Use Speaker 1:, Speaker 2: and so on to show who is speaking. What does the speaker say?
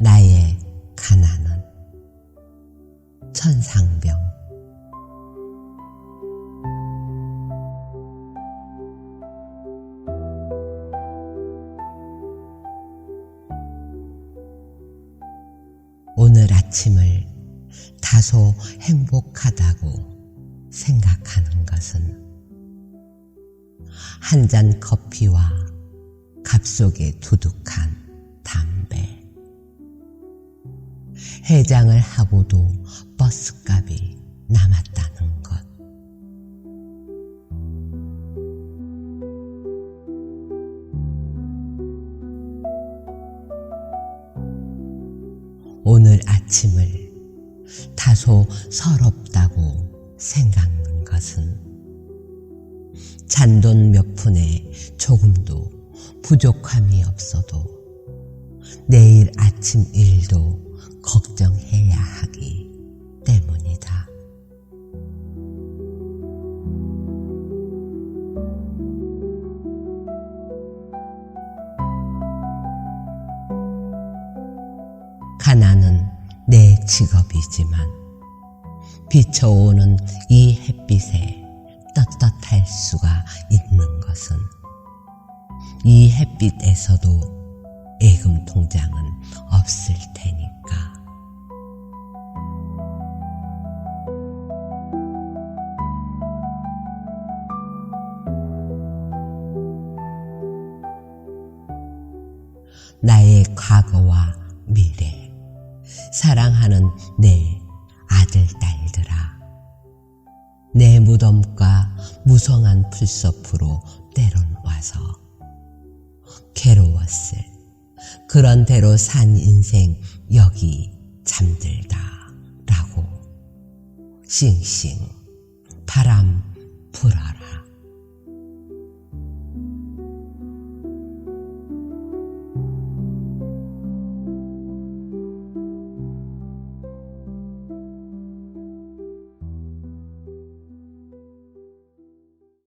Speaker 1: 나의 가난은 천상병. 오늘 아침을 다소 행복하다고 생각하는 것은 한 잔 커피와 값 속에 두둑한 해장을 하고도 버스값이 남았다는 것. 오늘 아침을 다소 서럽다고 생각하는 것은 잔돈 몇 푼에 조금도 부족함이 없어도 내일 아침 일도 가난은 내 직업이지만 비춰오는 이 햇빛에 떳떳할 수가 있는 것은 이 햇빛에서도 예금 통장은 없을 테니까. 나의 과거와 사랑하는 내 아들, 딸들아. 내 무덤과 무성한 풀숲으로 때론 와서 괴로웠을 그런 대로 산 인생 여기 잠들다 라고 싱싱 바람 불어라.